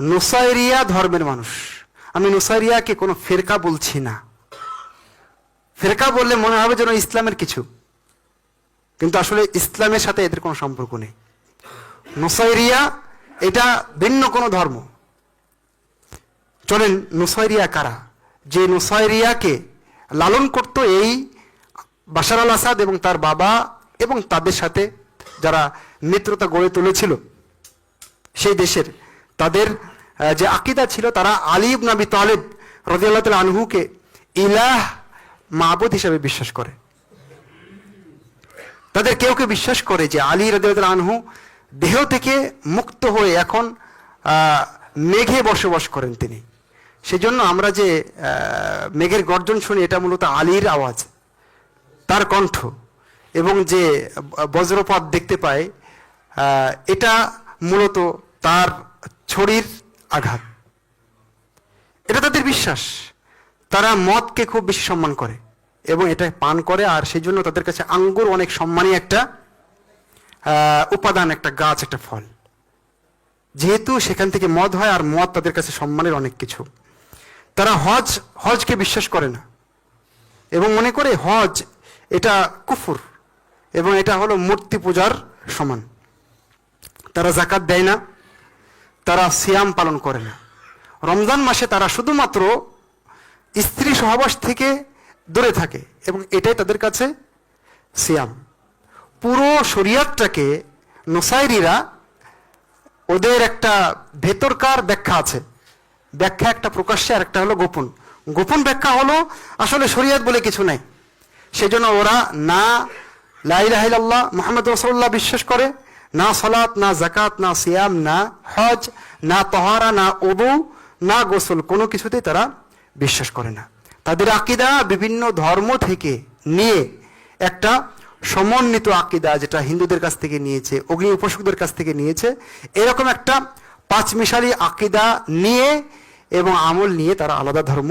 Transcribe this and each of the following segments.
নুসাইরিয়া ধর্মের মানুষ। আমি নোসাইরিয়াকে কোনো ফেরকা বলছি না। ফেরকা বললে মনে হবে যেন ইসলামের কিছু। কিন্তু আসলে ইসলামের সাথে এদের কোনো সম্পর্ক নেই। নুসাইরিয়া এটা ভিন্ন কোনো ধর্ম। চলেন, নোসাইরিয়া কারা? যে নোসাইরিয়াকে লালন করত এই বাশার আল আসাদ এবং তার বাবা এবং তাদের সাথে যারা মিত্রতা গড়ে তুলেছিল, সেই দেশের তাদের যে আকিদা ছিল তারা আলিব নাবি তালেব রদিয়াল্লাহ তাল আনহুকে ইলাহ মাবুদ হিসাবে বিশ্বাস করে। তাদের কেউ কেউ বিশ্বাস করে যে আলী রদিয়াল্লাহ আনহু দেহ থেকে মুক্ত হয়ে এখন মেঘে বসবাস করেন তিনি। সেজন্য আমরা যে মেঘের গর্জন শুনি এটা মূলত আলীর আওয়াজ তার কণ্ঠ এবং যে বজ্রপাত দেখতে আহ, এটা মূলত তার ছড়ির আঘাত। এটা তাদের বিশ্বাস। তারা মদকে খুব বেশি সম্মান করে এবং এটা পান করে আর সেই জন্য তাদের কাছে আঙ্গুর অনেক সম্মানী একটা উপাদান, একটা গাছ, একটা ফল। যেহেতু সেখান থেকে মদ হয় আর মদ তাদের কাছে সম্মানের অনেক কিছু। তারা হজ, হজকে বিশ্বাস করে না এবং মনে করে হজ এটা কুফুর এবং এটা হলো মূর্তি পূজার সমান। তারা জাকাত দেয় না। তারা সিয়াম পালন করে না। রমজান মাসে তারা শুধুমাত্র স্ত্রী সহবাস থেকে দূরে থাকে এবং এটাই তাদের কাছে সিয়াম। পুরো শরিয়াতটাকে নোসাইরিরা ওদের একটা ভেতরকার ব্যাখ্যা আছে। ব্যাখ্যা একটা প্রকাশ্যে আর একটা হলো গোপন। গোপন ব্যাখ্যা হলো আসলে শরিয়াত বলে কিছু নাই। সেজন্য ওরা না লাইলাহিল্লাহ মোহাম্মদ রসল্লাহ বিশ্বাস করে না সলাত, না জাকাত না সিয়াম, না হজ, না তহারা, না ওদু না গোসল, কোনো কিছুতেই তারা বিশ্বাস করে না। তাদের আকিদা বিভিন্ন ধর্ম থেকে নিয়ে একটা সমন্বিত আকিদা যেটা হিন্দুদের কাছ থেকে নিয়েছে, অগ্নি উপাসকদের কাছ থেকে নিয়েছে, এরকম একটা পাঁচমিশালি আকিদা নিয়ে এবং আমল নিয়ে তারা আলাদা ধর্ম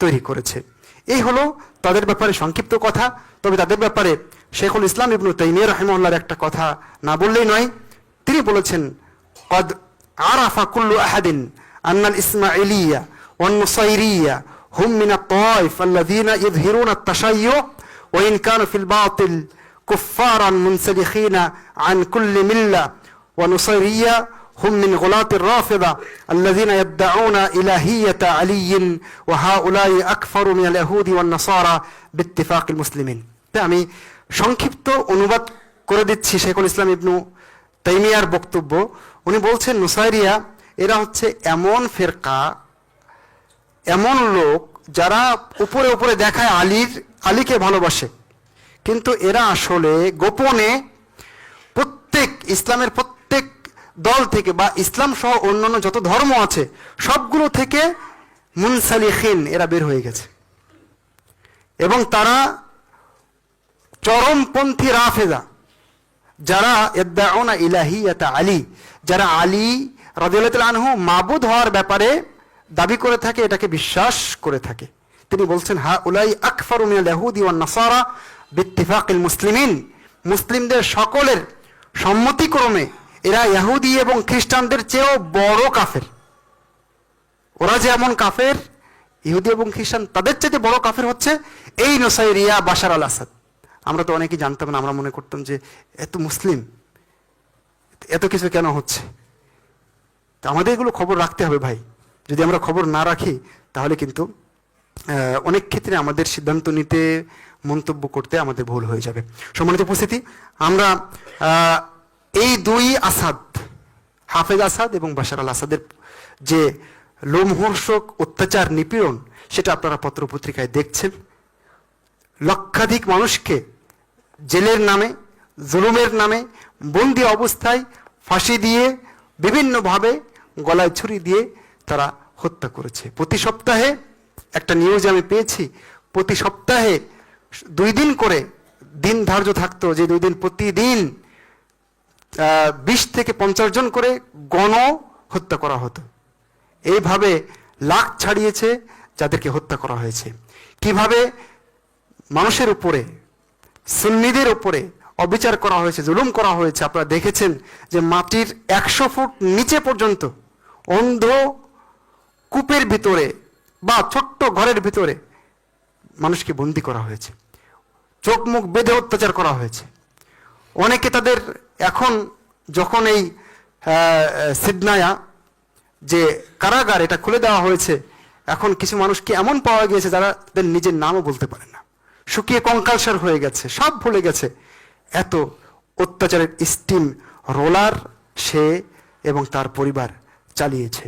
তৈরি করেছে। এই হলো তাদের ব্যাপারে সংক্ষিপ্ত কথা তবে তাদের ব্যাপারে শেখুল ইসলাম ইবনু তাইমিয়া রহমুল্লাহর একটা কথা না বললেই নয় তিনি বলেছেন قد عرف كل أحد أن الإسماعيلية والنصيرية هم من الطوائف الذين يظهرون التشيع وإن كانوا في الباطل كفارا منسلخين عن كل ملة ونصيرية هم من غلاة الرافضة الذين يدعون إلهية علي وهؤلاء أكفر من اليهود والنصارى باتفاق المسلمين তাই আমি সংক্ষিপ্ত অনুবাদ করে দিচ্ছি শেখুল ইসলাম ইবনু তাইমিয়ার বক্তব্য উনি বলছেন নুসাইরিয়া এরা হচ্ছে এমন ফেরকা এমন লোক যারা উপরে উপরে দেখায় আলীর আলীকে ভালোবাসে কিন্তু এরা আসলে গোপনে প্রত্যেক ইসলামের প্রত্যেক দল থেকে বা ইসলাম সহ অন্যান্য যত ধর্ম আছে, সবগুলো থেকে মুনসালিখিন এরা বের হয়ে গেছে। এবং তারা চরমপন্থী রাফেজা, যারা এদ্দাউনা ইলাহিয়াতা আলী, যারা আলী রাদিয়াল্লাহু আনহু মাবুদ হওয়ার ব্যাপারে দাবি করে থাকে, এটাকে বিশ্বাস করে থাকে। তিনি বলছেন, হা উলাই আকফারু ইয়াহুদি নাসারা বিত্তিফাকিল মুসলিমিন। মুসলিমদের সকলের সম্মতিক্রমে এরা ইহুদি এবং খ্রিস্টানদের চেয়েও বড় কাফের। ওরা যে এমন কাফের, ইহুদি এবং খ্রিস্টান তাদের চাইতে বড় কাফের হচ্ছে এই নোসাইরিয়া বাশার আল আসাদ। আমরা তো অনেকেই জানতাম না, আমরা মনে করতাম যে এত মুসলিম, এত কিছু কেন হচ্ছে? তা আমাদের এগুলো খবর রাখতে হবে ভাই। যদি আমরা খবর না রাখি, তাহলে কিন্তু অনেক ক্ষেত্রে আমাদের সিদ্ধান্ত নিতে, মন্তব্য করতে আমাদের ভুল হয়ে যাবে। সম্মানিত উপস্থিতি, আমরা এই দুই আসাদ, হাফেজ আসাদ এবং বাশার আল আসাদের যে লোমহর্ষক অত্যাচার নিপীড়ন, সেটা আপনারা পত্রপত্রিকায় দেখছেন। লক্ষাধিক মানুষকে জেলের নামে, জুলুমের নামে, বন্দি অবস্থায় ফাঁসি দিয়ে, বিভিন্নভাবে গলায় ছুরি দিয়ে তারা হত্যা করেছে। প্রতি সপ্তাহে একটা নিউজ আমি পেয়েছি, প্রতি সপ্তাহে দুই দিন করে দিন ধার্য থাকতো যে দুই দিন প্রতিদিন বিশ থেকে পঞ্চাশ জন করে গণ হত্যা করা হতো। এইভাবে লাখ ছাড়িয়েছে যাদেরকে হত্যা করা হয়েছে। কীভাবে মানুষের উপরে, সুন্নিদের উপরে অবিচার করা হয়েছে, জুলুম করা হয়েছে, আপনারা দেখেছেন যে মাটির একশো ফুট নিচে পর্যন্ত অন্ধ কূপের ভিতরে বা ছোট্ট ঘরের ভিতরে মানুষকে বন্দি করা হয়েছে। চোখ মুখ বেঁধে অত্যাচার করা হয়েছে। অনেকে তাদের এখন যখন এই সিডনায়া যে কারাগার এটা খুলে দেওয়া হয়েছে, এখন কিছু মানুষকে এমন পাওয়া গিয়েছে যারা তাদের নিজের নামও বলতে পারে না? শুকিয়ে কঙ্কালসার হয়ে গেছে, সব ভুলে গেছে। এত অত্যাচারের স্টিম রোলার সে এবং তার পরিবার চালিয়েছে।